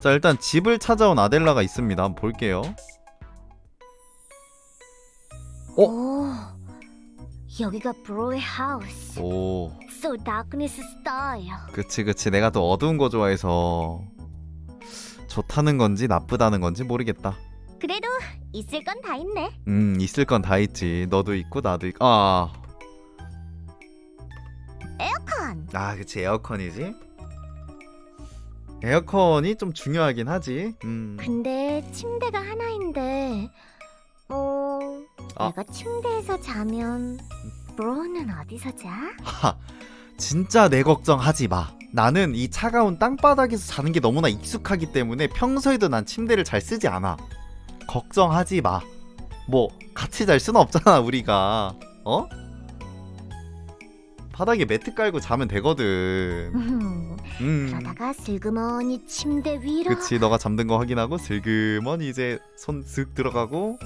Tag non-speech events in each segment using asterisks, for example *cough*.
자 일단 집을 찾아온 아델라가 있습니다. 한번 볼게요. 어? 오, 여기가 브로의 하우스. 오, So darkness style. 그치 그치. 내가 또 어두운 거 좋아해서 좋다는 건지 나쁘다는 건지 모르겠다. 그래도 있을 건 다 있네. 음 있을 건 다 있지. 너도 있고 나도 있고. 아, 컨. 아 그치 에어컨이지. 에어컨이 좀 중요하긴 하지. 음. 근데 침대가 하나인데, 어, 아. 내가 침대에서 자면 브로는 어디서 자? 하, 진짜 내 걱정하지 마. 나는 이 차가운 땅바닥에서 자는 게 너무나 익숙하기 때문에 평소에도 난 침대를 잘 쓰지 않아. 걱정하지 마. 뭐 같이 잘 수는 없잖아 우리가. 어? 바닥에 매트 깔고 자면 되거든. *laughs* 음, 음. 그러다가 슬그머니 침대 위로. 그치 너가 잠든 거 확인하고 슬그머니 이제 손슥 들어가고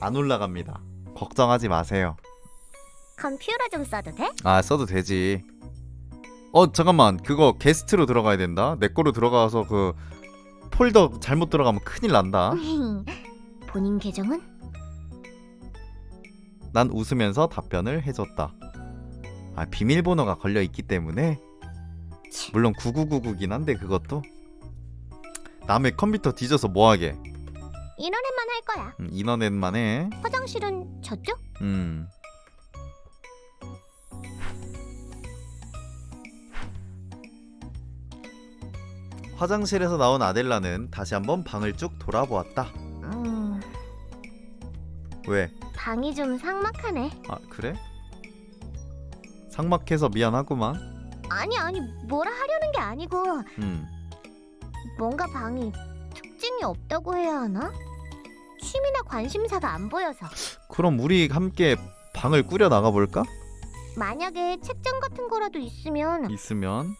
안 올라갑니다. 걱정하지 마세요. 컴퓨터 좀 써도 돼? 아 써도 되지. 어 잠깐만 그거 게스트로 들어가야 된다. 내 거로 들어가서 그 폴더 잘못 들어가면 큰일 난다. *laughs* 본인 계정은? 난 웃으면서 답변을 해줬다. 아 비밀번호가 걸려 있기 때문에 물론 9999긴 한데 그것도 남의 컴퓨터 뒤져서 뭐하게 인터넷만 할 거야. 음, 인터넷만 해. 화장실은 저쪽? 음. 화장실에서 나온 아델라는 다시 한번 방을 쭉 돌아보았다. 음, 왜? 방이 좀 삭막하네. 아 그래? 상막해서 미안하구만. 아니 아니 뭐라 하려는 게 아니고 음. 뭔가 방이 특징이 없다고 해야 하나? 취미나 관심사가 안 보여서 그럼 우리 함께 방을 꾸려 나가 볼까? 만약에 책장 같은 거라도 있으면 있으면.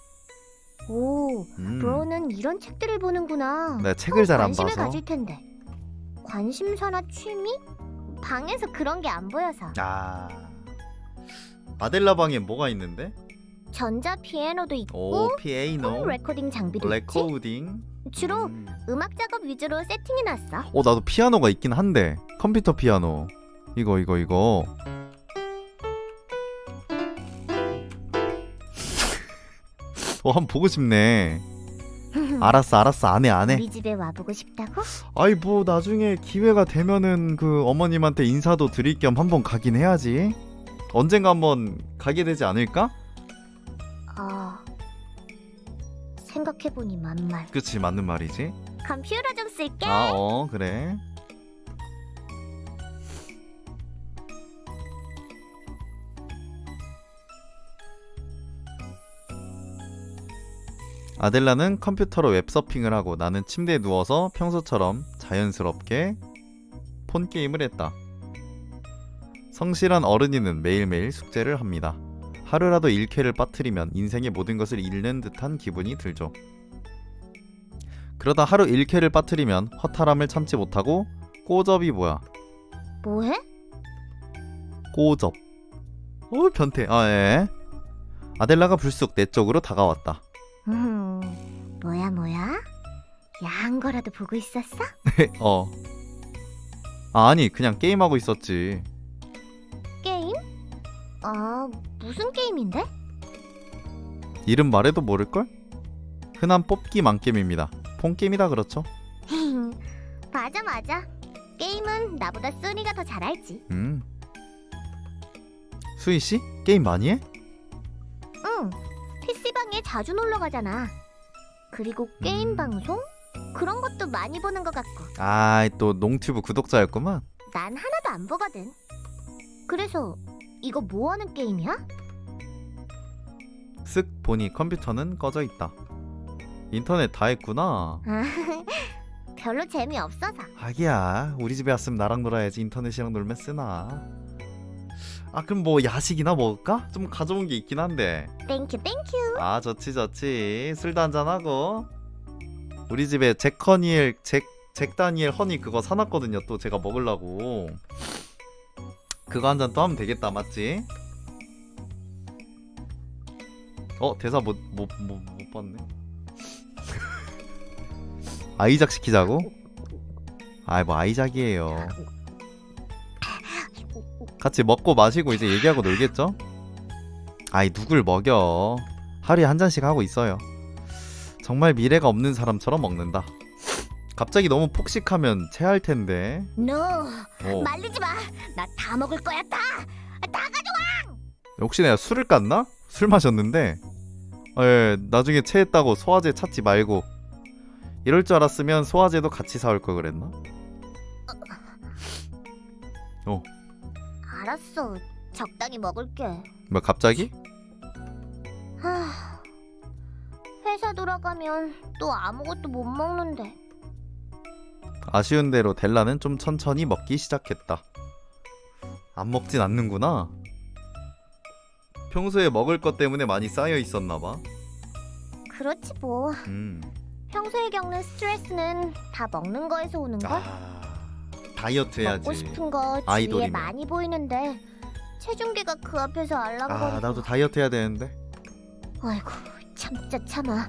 오 음. 브로는 이런 책들을 보는구나 내가 책을 잘 안 관심을 봐서. 가질 텐데 관심사나 취미? 방에서 그런 게 안 보여서 아. 아델라 방에 뭐가 있는데? 전자 피아노도 있고 오 피에이노. 홈 레코딩 장비도 있지 레코딩. 주로 음. 음악 작업 위주로 세팅해 놨어 어 나도 피아노가 있긴 한데 컴퓨터 피아노 이거 이거 이거 어 한번 보고 싶네 *laughs* 알았어 알았어 안해 안해 우리 집에 와보고 싶다고? 아이 뭐 나중에 기회가 되면은 그 어머님한테 인사도 드릴 겸 한번 가긴 해야지 언젠가 한번 가게 되지 않을까? 어... 생각해보니 만말 그치 맞는 말이지 컴퓨터 좀 쓸게 아 어 그래 아델라는 컴퓨터로 웹서핑을 하고 나는 침대에 누워서 평소처럼 자연스럽게 폰 게임을 했다. 성실한 어른이는 매일매일 숙제를 합니다. 하루라도 일쾌를 빠뜨리면 인생의 모든 것을 잃는 듯한 기분이 들죠. 그러다 하루 일쾌를 빠뜨리면 허탈함을 참지 못하고 꼬접이 뭐야? 뭐해? 꼬접. 어 변태. 아 예. 아델라가 불쑥 내 쪽으로 다가왔다. 음... 뭐야 뭐야? 야한 거라도 보고 있었어? *laughs* 어. 아, 아니 그냥 게임하고 있었지. 게임? 아... 무슨 게임인데? 이름 말해도 모를걸? 흔한 뽑기 만겜입니다. 폰게임이다 그렇죠? *laughs* 맞아 맞아 게임은 나보다 소니가 더 잘 알지 음. 수희 씨 게임 많이 해? 응 PC방에 자주 놀러 가잖아 그리고 게임 음. 방송? 그런 것도 많이 보는 것 같고 아, 또 농튜브 구독자였구만. 난 하나도 안 보거든 그래서 이거 뭐 하는 게임이야? 쓱 보니 컴퓨터는 꺼져 있다. 인터넷 다 했구나. 아, *laughs* 별로 재미없어서 하기야 우리 집에 왔으면 나랑 놀아야지 인터넷이랑 놀면 쓰나 아 그럼 뭐 야식이나 먹을까? 좀 가져온 게 있긴 한데 땡큐 땡큐 아 좋지 좋지 술도 한잔 하고 우리 집에 잭커니엘 잭, 잭 다니엘 허니 그거 사놨거든요 또 제가 먹으려고 그거 한 잔 또 하면 되겠다 맞지? 어 대사 못 못 못 못 봤네 *laughs* 아이작 시키자고? 아이 뭐 아이작이에요. 같이 먹고 마시고 이제 얘기하고 놀겠죠? 아이 누굴 먹여? 하루에 한 잔씩 하고 있어요. 정말 미래가 없는 사람처럼 먹는다. 갑자기 너무 폭식하면 체할 텐데. 너 어. 말리지 마. 나 다 먹을 거야 다. 다 가져. 혹시 내가 술을 깠나? 술 마셨는데. 예, 나중에 체했다고 소화제 찾지 말고. 이럴 줄 알았으면 소화제도 같이 사올 걸 그랬나? 알았어. 적당히 먹을게. 뭐 갑자기? 하. 회사 돌아가면 또 아무것도 못 먹는데. 아쉬운 대로 델라는 좀 천천히 먹기 시작했다. 안 먹진 않는구나. 평소에 먹을 것 때문에 많이 쌓여 있었나 봐. 그렇지 뭐. 음. 평소에 겪는 스트레스는 다 먹는 거에서 오는 걸. 아. 다이어트 해야지. 먹고 싶은 거 주위에 아이돌이면. 많이 보이는데 체중계가 그 앞에서 알랑거리고. 아, 나도 다이어트 해야 되는데. 아이고 참자 참아.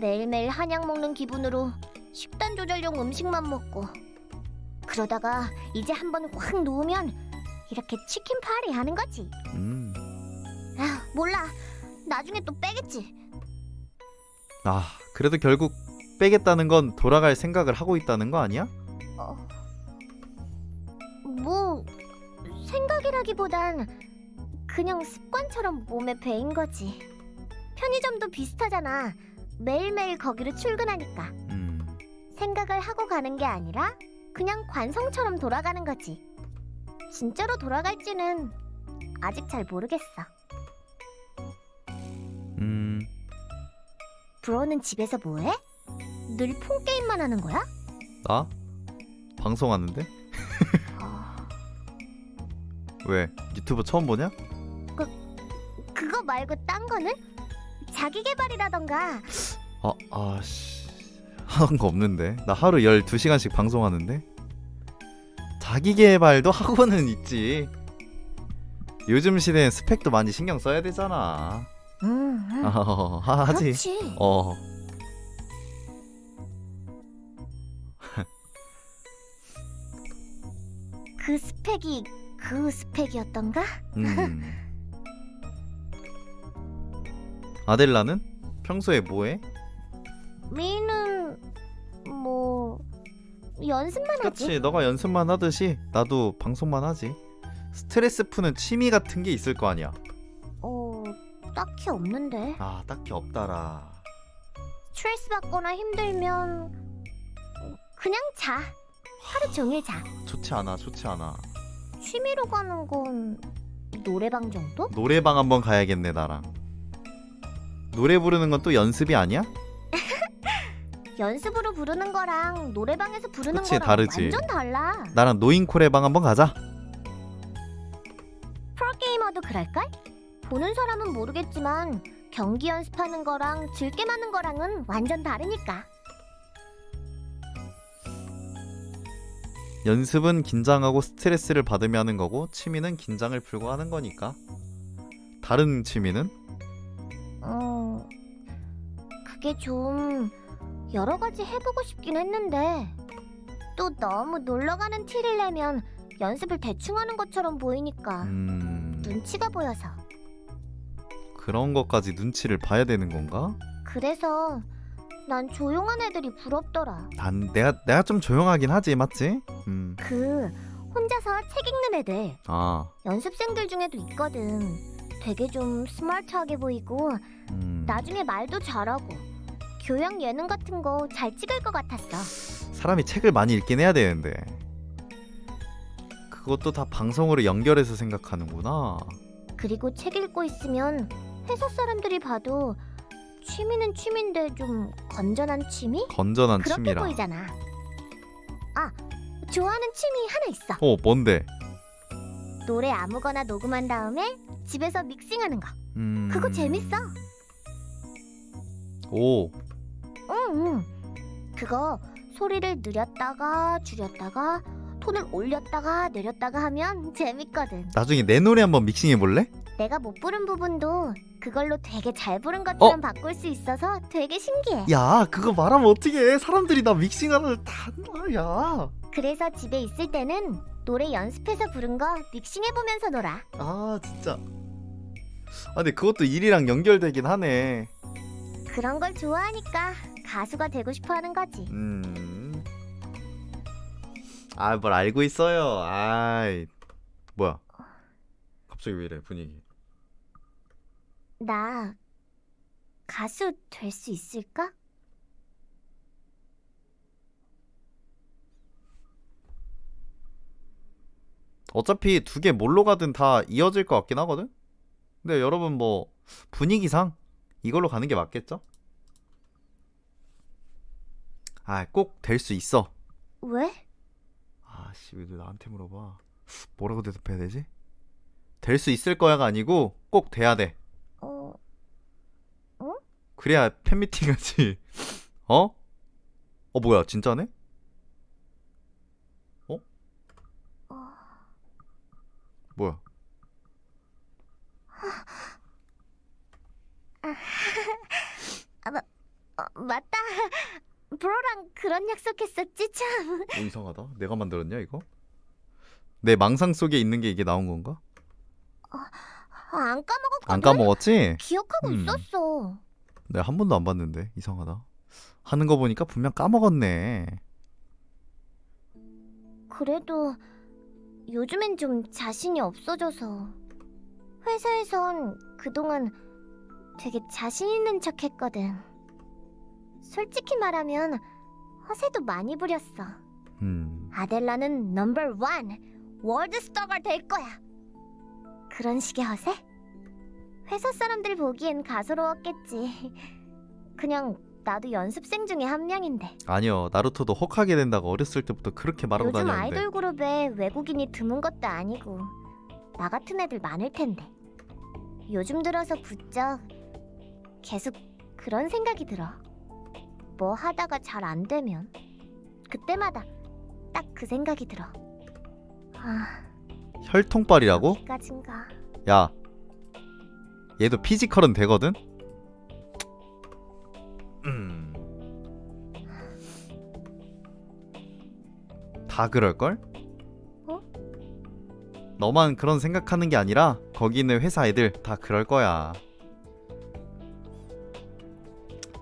매일매일 한약 먹는 기분으로 식단 조절용 음식만 먹고. 그러다가 이제 한번 확 놓으면 이렇게 치킨 파리 하는 거지. 음. 아 몰라. 나중에 또 빼겠지. 아, 그래도 결국 빼겠다는 건 돌아갈 생각을 하고 있다는 거 아니야? 어. 뭐 생각이라기보단 그냥 습관처럼 몸에 배인 거지. 편의점도 비슷하잖아. 매일매일 거기로 출근하니까 음. 생각을 하고 가는 게 아니라 그냥 관성처럼 돌아가는 거지. 진짜로 돌아갈지는 아직 잘 모르겠어. 음. 브로는 집에서 뭐해? 늘 폰 게임만 하는 거야? 나 방송하는데? 어, 왜? 유튜브 처음 보냐? 그거 말고 딴 거는? 자기 개발이라던가 아, 아씨. 하는 거 없는데. 나 하루 12시간씩 방송하는데. 자기 개발도 하고는 있지. 요즘 시대엔 스펙도 많이 신경 써야 되잖아. 음, 음. 어, 하지. 그렇지. 어. 그 스펙이 그 스펙이었던가? 음. 아델라는 평소에 뭐해? 미는 뭐 연습만 하지. 그렇지. 너가 연습만 하듯이 나도 방송만 하지. 스트레스 푸는 취미 같은 게 있을 거 아니야. 어, 딱히 없는데. 아, 딱히 없다라. 스트레스 받거나 힘들면 그냥 자. 하루 종일 자. 좋지 않아. 좋지 않아. 취미로 가는 건 노래방 정도? 노래방 한번 가야겠네, 나랑. 노래 부르는 건 또 연습이 아니야? 연습으로 부르는 거랑 노래방에서 부르는 그치, 거랑 다르지. 완전 달라. 나랑 노인코레방 한번 가자. 프로게이머도 그럴걸? 보는 사람은 모르겠지만 경기 연습하는 거랑 즐겜 하는 거랑은 완전 다르니까. 연습은 긴장하고 스트레스를 받으며 하는 거고 취미는 긴장을 풀고 하는 거니까. 다른 취미는? 음, 그게 좀 여러 가지 해보고 싶긴 했는데 또 너무 놀러 가는 티를 내면 연습을 대충 하는 것처럼 보이니까 음. 눈치가 보여서. 그런 것까지 눈치를 봐야 되는 건가? 그래서 난 조용한 애들이 부럽더라. 난 내가 내가 좀 조용하긴 하지, 맞지? 음. 그 혼자서 책 읽는 애들 아. 연습생들 중에도 있거든. 되게 좀 스마트하게 보이고 음. 나중에 말도 잘하고 교양 예능 같은 거 잘 찍을 것 같았어. 사람이 책을 많이 읽긴 해야 되는데. 그것도 다 방송으로 연결해서 생각하는구나. 그리고 책 읽고 있으면 회사 사람들이 봐도 취미는 취미인데 좀 건전한 취미? 건전한 그렇게 취미라. 보이잖아. 아, 좋아하는 취미 하나 있어. 어, 뭔데? 노래 아무거나 녹음한 다음에 집에서 믹싱하는 거. 음. 그거 재밌어. 오. 응. 그거 소리를 느렸다가 줄였다가 톤을 올렸다가 내렸다가 하면 *laughs* 재밌거든. 나중에 내 노래 한번 믹싱해 볼래? 내가 못 부른 부분도 그걸로 되게 잘 부른 것처럼 바꿀 수 있어서 되게 신기해. 야 그거 말하면 어떡해 사람들이 나 믹싱하는 다 알아, 야. 그래서 집에 있을 때는 노래 연습해서 부른 거 믹싱해 보면서 놀아. 아 진짜 아 근데 그것도 일이랑 연결되긴 하네 그런 걸 좋아하니까 가수가 되고 싶어 하는 거지. 음. 아, 뭘 알고 있어요. 아이. 뭐야? 갑자기 왜 이래, 분위기. 나 가수 될 수 있을까? 어차피 두 개 뭘로 가든 다 이어질 것 같긴 하거든? 근데 여러분 뭐 분위기상 이걸로 가는 게 맞겠죠? 아, 꼭 될 수 있어. 왜? 아씨, 왜 나한테 물어봐? 뭐라고 대답해야 되지? 될 수 있을 거야가 아니고 꼭 돼야 돼. 어, 그래야 팬미팅 하지. *laughs* 어? 어 뭐야 진짜네? 어? 어. 뭐야? *laughs* 어, 맞다. 브로랑 그런 약속했었지 참. 어, 이상하다. 내가 만들었냐 이거? 내 망상 속에 있는 게 이게 나온 건가? 아, 안 까먹었거든. 안 까먹었지? 기억하고 음. 있었어. 내가 한 번도 안 봤는데 이상하다. 하는 거 보니까 분명 까먹었네. 그래도 요즘엔 좀 자신이 없어져서 회사에선 그동안 되게 자신 있는 척 했거든. 솔직히 말하면 허세도 많이 부렸어. 음. 아델라는 넘버 원 월드스타가 될 거야. 그런 식의 허세? 회사 사람들 보기엔 가소로웠겠지. 그냥 나도 연습생 중에 한 명인데. 아니요 나루토도 혹하게 된다고 어렸을 때부터 그렇게 말하고 요즘 다녔는데. 아이돌 그룹에 외국인이 드문 것도 아니고 나 같은 애들 많을 텐데. 요즘 들어서 부쩍 계속 그런 생각이 들어. 뭐 하다가 잘 안 되면 그때마다 딱 그 생각이 들어. 아, 혈통빨이라고? 여기까진가. 야 얘도 피지컬은 되거든? 음. 다 그럴걸? 어? 너만 그런 생각하는 게 아니라 거기 있는 회사 애들 다 그럴 거야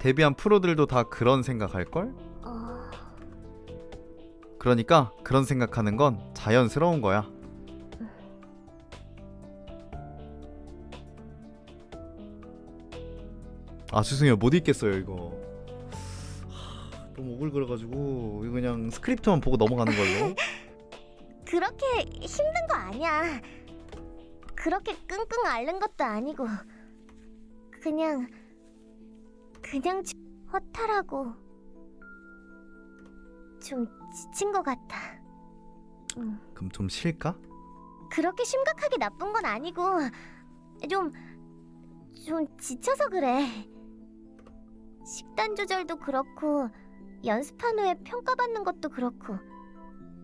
데뷔한 프로들도 다 그런 생각할걸? 어, 그러니까 그런 생각하는 건 자연스러운 거야 아 죄송해요 못 읽겠어요 이거 하, 너무 오글거려가지고 이거 그냥 스크립트만 보고 넘어가는 걸로 *laughs* 그렇게 힘든 거 아니야. 그렇게 끙끙 앓는 것도 아니고 그냥 그냥 지- 허탈하고 좀 지친 것 같아. 음, 그럼 좀 쉴까? 그렇게 심각하게 나쁜 건 아니고 좀 좀 지쳐서 그래. 식단 조절도 그렇고 연습한 후에 평가받는 것도 그렇고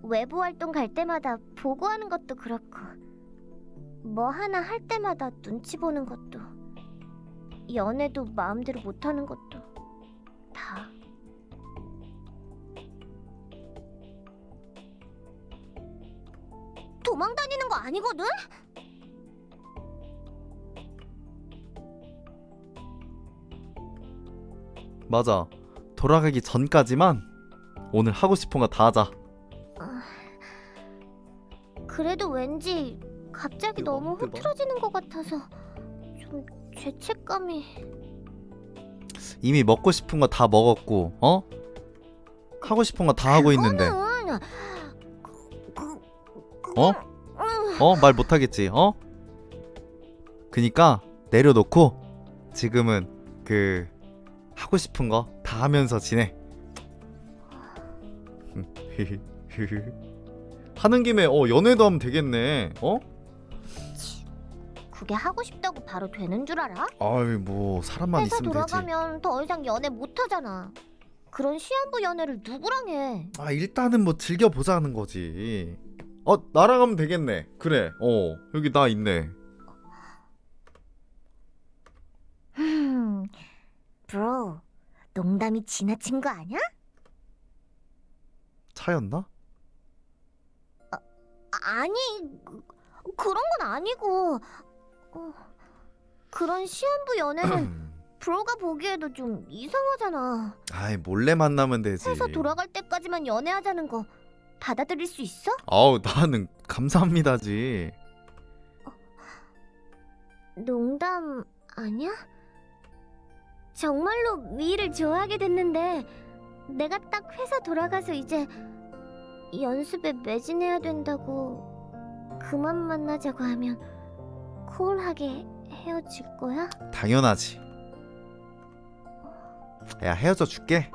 외부 활동 갈 때마다 보고하는 것도 그렇고 뭐 하나 할 때마다 눈치 보는 것도 연애도 마음대로 못하는 것도 다 도망 다니는 거 아니거든? 맞아 돌아가기 전까지만 오늘 하고 싶은 거 다 하자 그래도 왠지 갑자기 너무. 흐트러지는 것 같아서 좀 죄책감이 이미 먹고 싶은 거 다 먹었고 어? 하고 싶은 거 다 하고 있는데 그거는 그, 그, 어? 음, 어? 말 못하겠지 어? 그니까 내려놓고 지금은 그 하고 싶은 거 다 하면서 지내 *laughs* 하는 김에 어 연애도 하면 되겠네 어? 그게 하고 싶다고 바로 되는 줄 알아? 아이 뭐 사람만 회사 있으면 되지 돌아가면 더 이상 연애 못 하잖아. 그런 시한부 연애를 누구랑 해? 아 일단은 뭐 즐겨 보자 하는 거지 어 나랑 하면 되겠네 그래 어 여기 나 있네 브로, 농담이 지나친 거 아니야? 차였나? 아니, 그, 그런 건 아니고. 어, 그런 시한부 연애는 *clears throat* 브로가 보기에도 좀 이상하잖아. 아이 몰래 만나면 되지. 회사 돌아갈 때까지만 연애하자는 거 받아들일 수 있어? 아우 나는 감사합니다지. 농담 아니야? 정말로 미를 좋아하게 됐는데 내가 딱 회사 돌아가서 이제 연습에 매진해야 된다고 그만 만나자고 하면 쿨하게 헤어질 거야? 당연하지. 야 헤어져 줄게.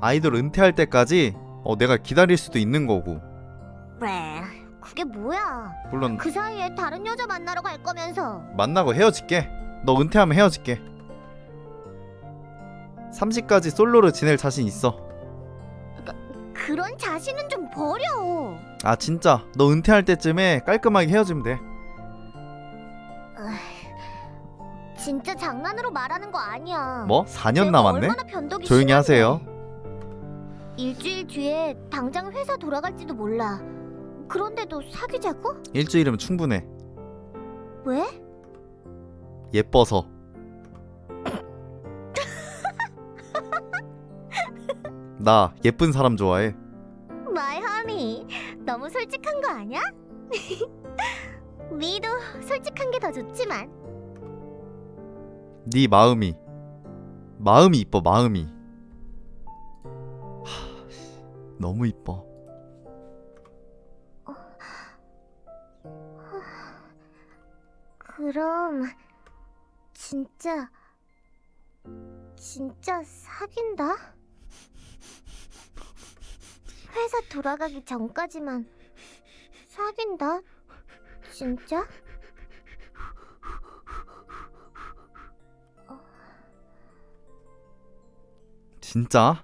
아이돌 은퇴할 때까지 어 내가 기다릴 수도 있는 거고. 그래 그게 뭐야 물론 그 사이에 다른 여자 만나러 갈 거면서 만나고 헤어질게. 너 은퇴하면 헤어질게. 30까지 솔로로 지낼 자신 있어. 그런 자신은 좀 버려 아 진짜 너 은퇴할 때쯤에 깔끔하게 헤어지면 돼. 진짜 장난으로 말하는 거 아니야 뭐? 4년 내가 남았네? 얼마나 변덕이 조용히 심한데. 하세요. 일주일 뒤에 당장 회사 돌아갈지도 몰라. 그런데도 사귀자고? 일주일이면 충분해. 왜? 예뻐서. *laughs* 나 예쁜 사람 좋아해. 마이 허니, 너무 솔직한 거 아니야? *laughs* 미도 솔직한 게 더 좋지만. 네 마음이 마음이 이뻐 마음이 하, 씨, 너무 이뻐 그럼 진짜 진짜 사귄다? 회사 돌아가기 전까지만 사귄다? 진짜? 진짜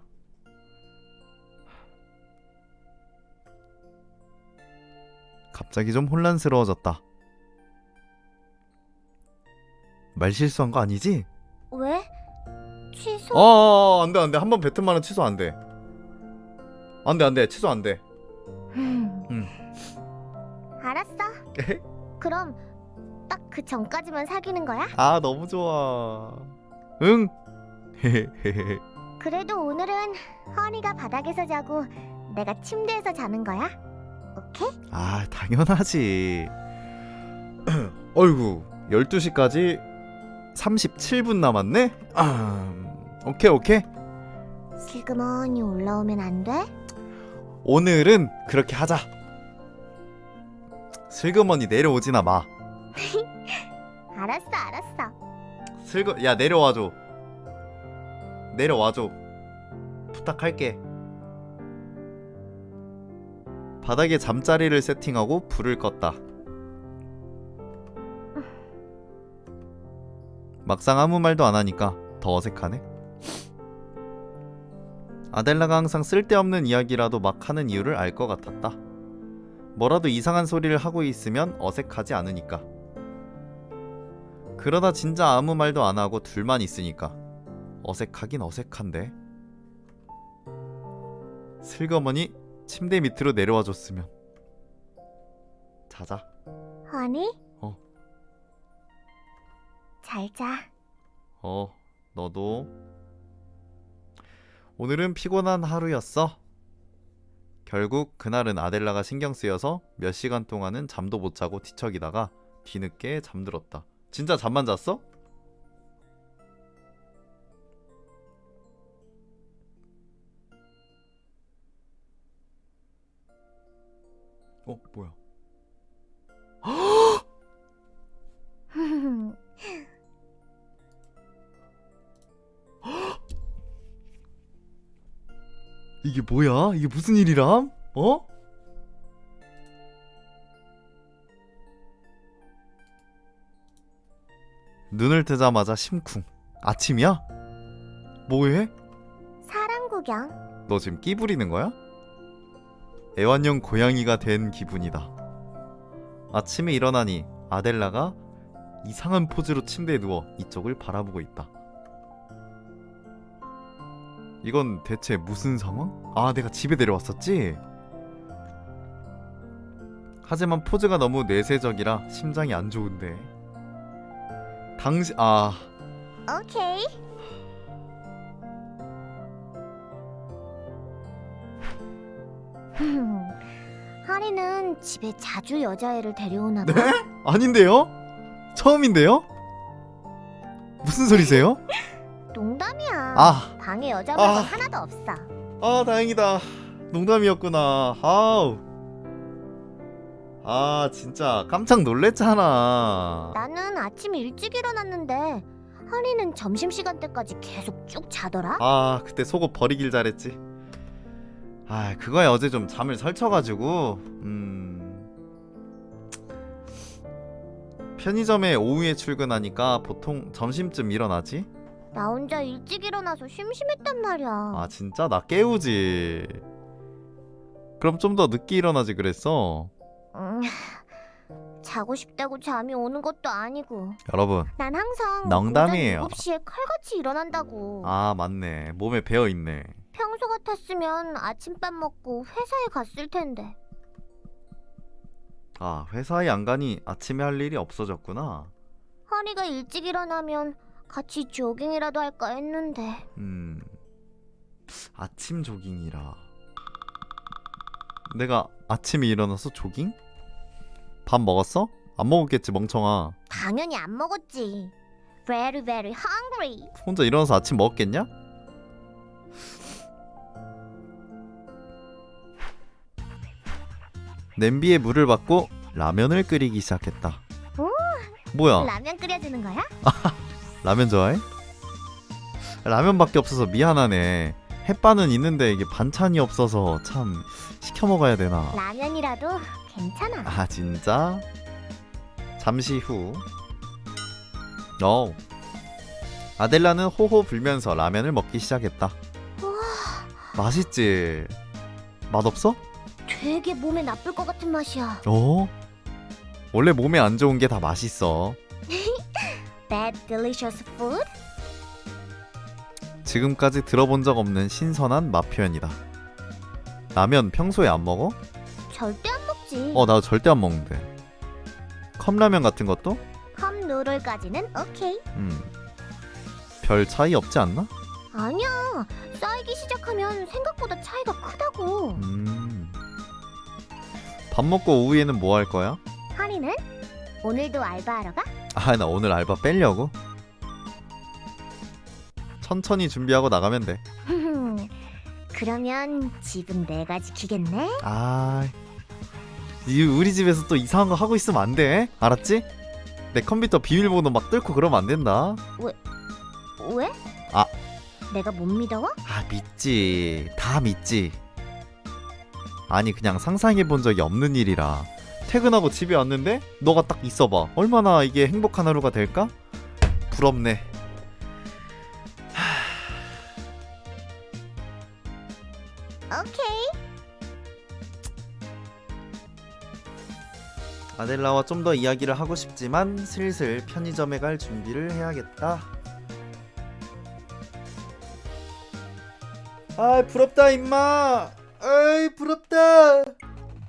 갑자기 좀 혼란스러워졌다 말 실수한 거 아니지? 왜? 취소? 어 안돼 안 돼 한 번 뱉은 말은 취소 안 돼 안 돼 안 돼 취소 안 돼 음. 음. 알았어. 그럼 딱 그 전까지만 사귀는 거야? 아 너무 좋아 응 *laughs* 헤헤헤헤 그래도 오늘은 허니가 바닥에서 자고 내가 침대에서 자는 거야? 오케이? 아 당연하지 *clears throat* 어이구 12시까지 37분 남았네 아, 오케이 오케이 슬그머니 올라오면 안 돼? 오늘은 그렇게 하자 슬그머니 내려오지나 마 *laughs* 알았어, 알았어. 슬그 야 내려와줘 내려와줘. 부탁할게. 바닥에 잠자리를 세팅하고 불을 껐다. 막상 아무 말도 안 하니까 더 어색하네. 아델라가 항상 쓸데없는 이야기라도 막 하는 이유를 알 것 같았다. 뭐라도 이상한 소리를 하고 있으면 어색하지 않으니까. 그러다 진짜 아무 말도 안 하고 둘만 있으니까 어색하긴 어색한데 슬그머니 침대 밑으로 내려와 줬으면 자자 허니? 어. 잘 자. 어 너도 오늘은 피곤한 하루였어 결국 그날은 아델라가 신경 쓰여서 몇 시간 동안은 잠도 못 자고 뒤척이다가 뒤늦게 잠들었다 진짜 잠만 잤어? 어 뭐야 *gasps* 이게 뭐야? 이게 무슨 일이람? 어? 눈을 뜨자마자 심쿵. 아침이야? 뭐해? 사람 구경. 너 지금 끼 부리는 거야? 애완용 고양이가 된 기분이다. 아침에 일어나니 아델라가 이상한 포즈로 침대에 누워 이쪽을 바라보고 있다. 이건 대체 무슨 상황? 아, 내가 집에 내려왔었지? 하지만 포즈가 너무 내세적이라 심장이 안 좋은데. 당시 아. 오케이. 하리는 집에 자주 여자애를 데려오나 봐. 네? 아닌데요? 처음인데요? 무슨 소리세요? *laughs* 농담이야. 아, 방에 여자 말고 아. 하나도 없어. 아 다행이다. 농담이었구나. 아우. 아 진짜 깜짝 놀랬잖아. 나는 아침 일찍 일어났는데 하리는 점심 시간 때까지 계속 쭉 자더라. 아 그때 속옷 버리길 잘했지. 아 그거야 어제 좀 잠을 설쳐가지고 음 편의점에 오후에 출근하니까 보통 점심쯤 일어나지. 나 혼자 일찍 일어나서 심심했단 말이야. 아 진짜 나 깨우지. 그럼 좀 더 늦게 일어나지 그랬어. 음, *laughs* 자고 싶다고 잠이 오는 것도 아니고. 여러분 난 항상 농담이에요. 7시에 칼같이 일어난다고. 아 맞네 몸에 배어 있네. 평소 같았으면 아침밥 먹고 회사에 갔을 텐데. 아 회사에 안 가니 아침에 할 일이 없어졌구나. 하리가 일찍 일어나면 같이 조깅이라도 할까 했는데. 음 아침 조깅이라. 내가 아침에 일어나서 조깅? 밥 먹었어? 안 먹었겠지 멍청아. 당연히 안 먹었지. Very very hungry. 혼자 일어나서 아침 먹었겠냐? 냄비에 물을 받고 라면을 끓이기 시작했다. 오. 뭐야? 라면 끓여주는 거야? *laughs* 라면 좋아해? 라면밖에 없어서 미안하네. 햇반은 있는데 이게 반찬이 없어서 참 시켜 먹어야 되나? 라면이라도 괜찮아. 아 진짜? 잠시 후. 어. 아델라는 호호 불면서 라면을 먹기 시작했다. 맛있지? 맛 없어? 되게 몸에 나쁠 것 같은 맛이야. 어? 원래 몸에 안 좋은 게 다 맛있어. *laughs* Bad delicious food? 지금까지 들어본 적 없는 신선한 맛 표현이다. 라면 평소에 안 먹어? 절대 안 먹지. 어, 나 절대 안 먹는데. 컵라면 같은 것도? 컵 누들까지는 오케이. 음. 별 차이 없지 않나? 아니야. 쌓이기 시작하면 생각보다 차이가 크다고. 음. 밥 먹고 오후에는 뭐 할 거야? 하리는 오늘도 알바하러 가? 아, 나 오늘 알바 빼려고. 천천히 준비하고 나가면 돼. *laughs* 그러면 집은 내가 지키겠네. 아, 이 우리 집에서 또 이상한 거 하고 있으면 안 돼. 알았지? 내 컴퓨터 비밀번호 막 뚫고 그러면 안 된다. 왜? 아. 내가 못 믿어? 아, 믿지. 다 믿지. 아니, 그냥 상상해 본 적이 없는 일이라. 퇴근하고 집에 왔는데 너가 딱 있어봐. 얼마나 이게 행복한 하루가 될까? 부럽네. 오케이. 아델라와 좀 더 이야기를 하고 싶지만 슬슬 편의점에 갈 준비를 해야겠다. 아 부럽다 임마. 아이 부럽다.